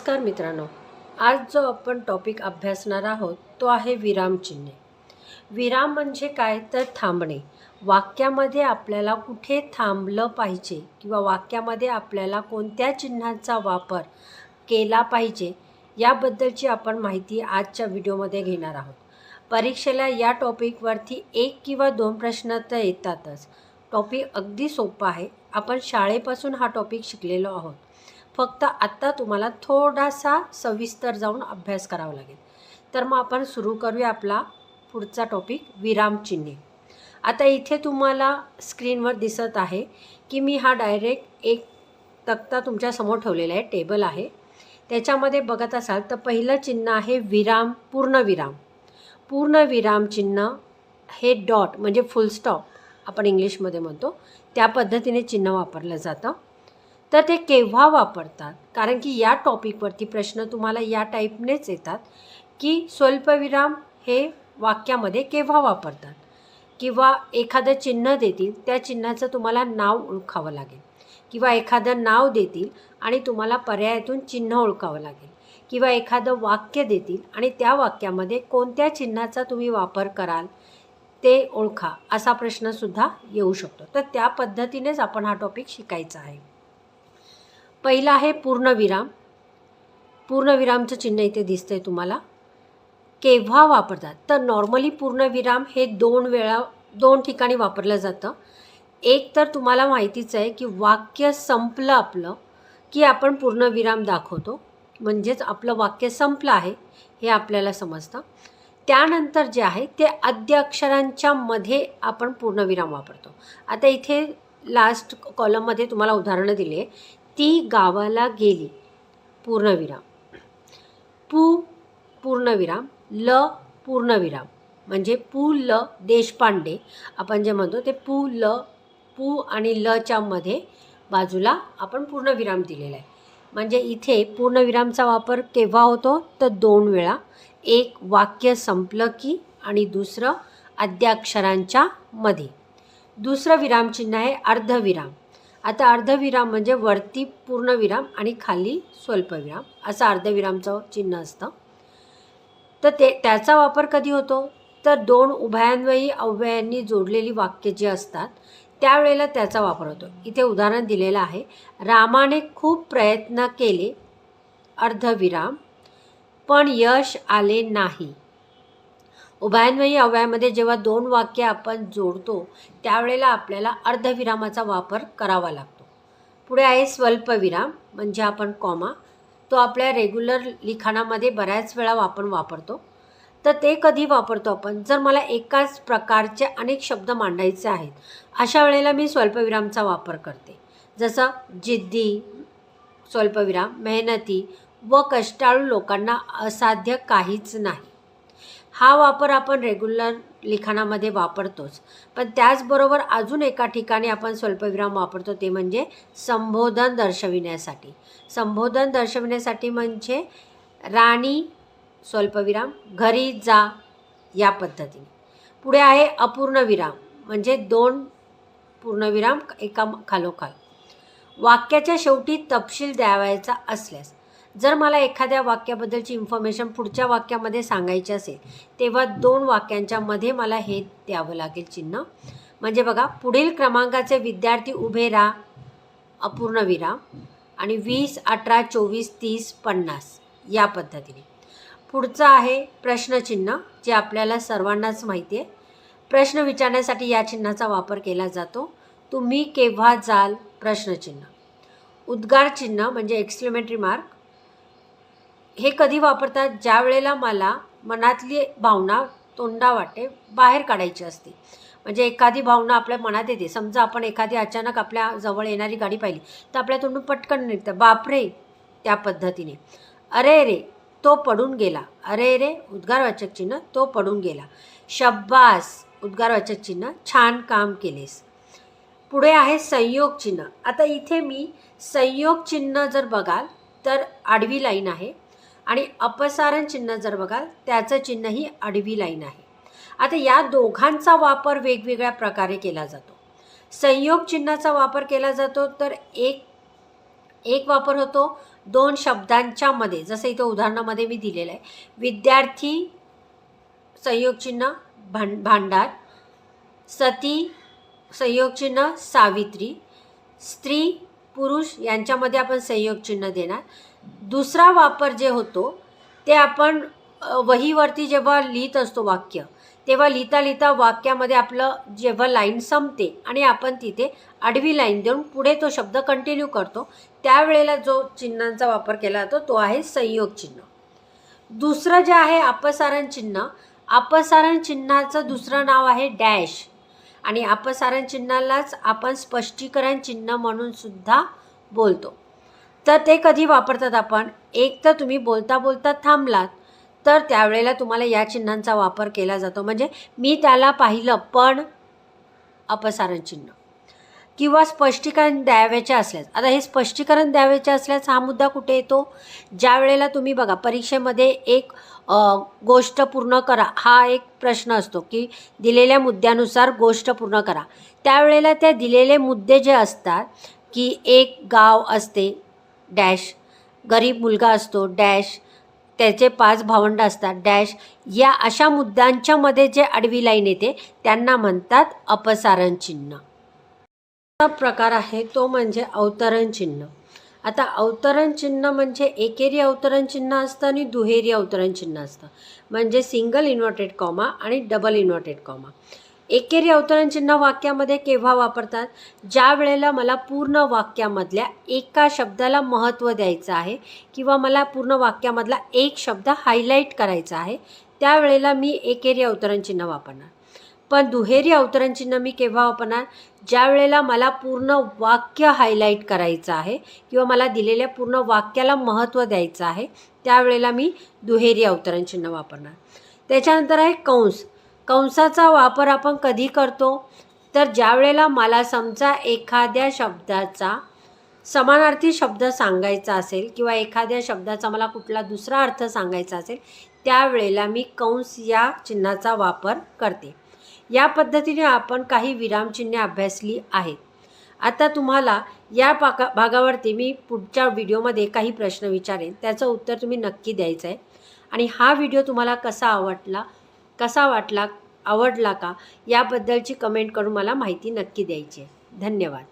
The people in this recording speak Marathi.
नमस्कार मित्रांनो आज जो आपण टॉपिक अभ्यासणार आहोत तो आहे विरामचिन्हे विराम म्हणजे काय? तर थांबणे. वाक्यामध्ये आपल्याला कुठे थांबलं पाहिजे किंवा वाक्यामध्ये आपल्याला कोणत्या चिन्हांचा वापर केला पाहिजे याबद्दलची आपण माहिती आजच्या व्हिडिओमध्ये घेणार आहोत. परीक्षेला या टॉपिकवरती एक किंवा दोन प्रश्न तर येतातच. टॉपिक अगदी सोपा आहे. आपण शाळेपासून हा टॉपिक शिकलेलो आहोत. फक्त आत्ता तुम्हाला थोडासा सविस्तर जाऊन अभ्यास करावा लागेल. तर मग आपण सुरू करूया आपला पुढचा टॉपिक विरामचिन्हे आता इथे तुम्हाला स्क्रीनवर दिसत आहे की मी हा डायरेक्ट एक तक्ता तुमच्यासमोर ठेवलेला आहे टेबल आहे. त्याच्यामध्ये बघत असाल तर पहिलं चिन्ह आहे विराम पूर्णविराम पूर्णविराम चिन्ह हे डॉट म्हणजे फुलस्टॉप आपण इंग्लिशमध्ये म्हणतो. त्या पद्धतीने चिन्ह वापरलं जातं. तर ते केव्हा वापरतात? कारण की या टॉपिकवरती प्रश्न तुम्हाला या टाईपनेच येतात की स्वल्पविराम हे वाक्यामध्ये केव्हा वापरतात? किंवा एखादं चिन्ह देतील त्या चिन्हाचं तुम्हाला नाव ओळखावं लागेल. किंवा एखादं नाव देतील आणि तुम्हाला पर्यायातून चिन्ह ओळखावं लागेल. किंवा एखादं वाक्य देतील आणि त्या वाक्यामध्ये कोणत्या चिन्हाचा तुम्ही वापर कराल ते ओळखा असा प्रश्नसुद्धा येऊ शकतो. तर त्या पद्धतीनेच आपण हा टॉपिक शिकायचा आहे. पहिला आहे पूर्णविराम. पूर्णविरामचं चिन्ह इथे दिसतं आहे तुम्हाला. केव्हा वापरतात? तर नॉर्मली पूर्णविराम हे दोन वेळा दोन ठिकाणी वापरलं जातं. एक तर तुम्हाला माहितीच आहे की वाक्य संपलं आपलं की आपण पूर्णविराम दाखवतो. म्हणजेच आपलं वाक्य संपलं आहे हे आपल्याला समजतं. त्यानंतर जे आहे ते आद्य अक्षरांच्या मध्ये आपण पूर्णविराम वापरतो. आता इथे लास्ट कॉलममध्ये तुम्हाला उदाहरणं दिली आहे ती गावाला गेली. पूर्णविराम. पू पूर्णविराम ल पूर्णविराम. म्हणजे पु ल देशपांडे. आपण जे म्हणतो ते पु ल पू आणि लच्या मध्ये बाजूला आपण पूर्णविराम दिलेला आहे. म्हणजे इथे पूर्णविरामचा वापर केव्हा होतो? तर दोन वेळा. एक वाक्य संपलं की आणि दुसरं आद्याक्षरांच्या मध्ये दुसरं विरामचिन्ह आहे अर्धविराम. आता अर्धविराम म्हणजे वरती पूर्णविराम आणि खाली स्वल्पविराम. असं अर्धविरामचं चिन्ह असतं. तर ते त्याचा वापर कधी होतो? तर दोन उभयान्वयी अव्ययांनी जोडलेली वाक्य जी असतात त्यावेळेला त्याचा वापर होतो. इथे उदाहरण दिलेलं आहे. रामाने खूप प्रयत्न केले अर्धविराम पण यश आले नाही. उभयान्वयी अवयामध्ये जेव्हा दोन वाक्य आपण जोडतो त्यावेळेला आपल्याला अर्धविरामाचा वापर करावा लागतो. पुढे आहे स्वल्पविराम म्हणजे आपण कॉमा तो आपल्या रेग्युलर लिखाणामध्ये बऱ्याच वेळा आपण वापरतो. तर ते कधी वापरतो आपण? जर मला एकाच प्रकारचे अनेक शब्द मांडायचे आहेत अशा वेळेला मी स्वल्पविरामचा वापर करते. जसं जिद्दी स्वल्पविराम मेहनती व कष्टाळू लोकांना असाध्य काहीच नाही. हा वापर आपण रेग्युलर लिखाणामध्ये वापरतोच. पण त्याचबरोबर अजून एका ठिकाणी आपण स्वल्पविराम वापरतो ते म्हणजे संबोधन दर्शविण्यासाठी. संबोधन दर्शविण्यासाठी म्हणजे राणी स्वल्पविराम घरी जा या पद्धतीने. पुढे आहे अपूर्णविराम म्हणजे दोन पूर्णविराम एका खालोखाल. वाक्याच्या शेवटी तपशील द्यावायचा असल्यास जर मला एखाद्या वाक्याबद्दलची इन्फॉर्मेशन पुढच्या वाक्यामध्ये सांगायची असेल तेव्हा दोन वाक्यांच्या मध्ये मला हे द्यावं लागेल चिन्ह. म्हणजे बघा पुढील क्रमांकाचे विद्यार्थी उभे राहा अपूर्णविराम आणि वीस अठरा चोवीस तीस पन्नास या पद्धतीने. पुढचं आहे प्रश्नचिन्ह जे आपल्याला सर्वांनाच माहिती आहे. प्रश्न विचारण्यासाठी या चिन्हाचा वापर केला जातो. तुम्ही केव्हा जाल? प्रश्नचिन्ह उद्गार चिन्ह म्हणजे एक्सक्लेमेटरी मार्क हे कधी वापरतात? ज्या वेळेला मला मनातली भावना तोंडा वाटे बाहेर काढायची असते. म्हणजे एखादी भावना आपल्या मनात येते. समजा आपण एखादी अचानक आपल्या जवळ येणारी गाडी पाहिली तर आपल्या तोंडून पटकन निघतं. बापरे! त्या पद्धतीने. अरे रे! तो पडून गेला. अरे रे! उद्गारवाचक चिन्ह तो पडून गेला. शब्बास! उद्गारवाचक चिन्ह छान काम केलेस. पुढे आहे संयोग चिन्ह. आता इथे मी संयोग चिन्ह जर बघाल तर आडवी लाईन आहे. आणि अपसारण चिन्ह जर बघाल त्याचं चिन्ह ही आडवी लाईन आहे. आता या दोघांचा वापर वेगवेगळ्या प्रकारे केला जातो. संयोग चिन्हाचा वापर केला जातो तर एक एक वापर होतो दोन शब्दांच्या मध्ये. जसं इथं उदाहरणामध्ये मी दिलेलं आहे. विद्यार्थी संयोगचिन्ह भां भांडार. सती संयोगचिन्ह सावित्री. स्त्री पुरुष यांच्यामध्ये आपण संयोगचिन्ह देणार. दुसरा वापर जे होतो ते आपण वहीवरती जेव्हा लिहित असतो वाक्य तेव्हा लिहिता लिहिता वाक्यामध्ये आपलं जेव्हा लाईन संपते आणि आपण तिथे आडवी लाईन देऊन पुढे तो शब्द कंटिन्यू करतो त्यावेळेला जो चिन्हांचा वापर केला जातो तो आहे संयोग चिन्ह. दुसरं जे आहे अपसारण चिन्ह अपसारण चिन्हाचं दुसरं नाव आहे डॅश. आणि अपसारण चिन्हालाच आपण स्पष्टीकरण चिन्ह म्हणून सुद्धा बोलतो. तर ते कधी वापरतात आपण? एक तर तुम्ही बोलता बोलता थांबलात तर त्यावेळेला तुम्हाला या चिन्हांचा वापर केला जातो. म्हणजे मी त्याला पाहिलं पण अपसारण चिन्ह किंवा स्पष्टीकरण द्यावयाचे असल्यास. आता हे स्पष्टीकरण द्यावयाचे असल्यास हा मुद्दा कुठे येतो? ज्या वेळेला तुम्ही बघा परीक्षेमध्ये एक गोष्ट पूर्ण करा हा एक प्रश्न असतो की दिलेल्या मुद्द्यानुसार गोष्ट पूर्ण करा. त्यावेळेला त्या दिलेले मुद्दे जे असतात की एक गाव असते डॅश. गरीब मुलगा असतो डॅश. त्याचे पाच भावंड असतात डॅश. या अशा मुद्द्यांच्यामध्ये जे आडवी लाईन येते त्यांना म्हणतात अपसारण चिन्ह. प्रकार आहे तो म्हणजे अवतरण चिन्ह. आता अवतरण चिन्ह म्हणजे एकेरी अवतरण चिन्ह असतं आणि दुहेरी अवतरण चिन्ह असतं. म्हणजे सिंगल इन्व्हर्टेड कॉमा आणि डबल इन्व्हर्टेड कॉमा. एकेरी अवतरण चिन्ह वाक्यामध्ये केव्हा वापरतात? ज्या वेळेला मला पूर्ण वाक्यामधल्या एका शब्दाला महत्त्व द्यायचं आहे किंवा मला पूर्ण वाक्यामधला एक शब्द हायलाईट करायचा आहे त्यावेळेला मी एकेरी अवतरण चिन्ह वापरणार. पण दुहेरी अवतरण चिन्ह मी केव्हा वापरणार? ज्या वेळेला मला पूर्ण वाक्य हायलाईट करायचं आहे किंवा मला दिलेल्या पूर्ण वाक्याला महत्त्व द्यायचं आहे त्यावेळेला मी दुहेरी अवतरण चिन्ह वापरणार. त्याच्यानंतर आहे कंस. कंसाचा वापर आपण कधी करतो? तर ज्यावेळेला मला समजा एखाद्या शब्दाचा समानार्थी शब्द सांगायचा असेल किंवा एखाद्या शब्दाचा मला कुठला दुसरा अर्थ सांगायचा असेल त्यावेळेला मी कंस या चिन्हाचा वापर करते. या पद्धतीने आपण काही विरामचिन्हे अभ्यासली आहेत. आता तुम्हाला या पाका भागावरती मी पुढच्या व्हिडिओमध्ये काही प्रश्न विचारेन. त्याचं उत्तर तुम्ही नक्की द्यायचं आहे आणि हा व्हिडिओ तुम्हाला कसा आवडला कसा वाटला आवडला का याबद्दलची कमेंट करून मला माहिती नक्की द्यायची आहे. धन्यवाद.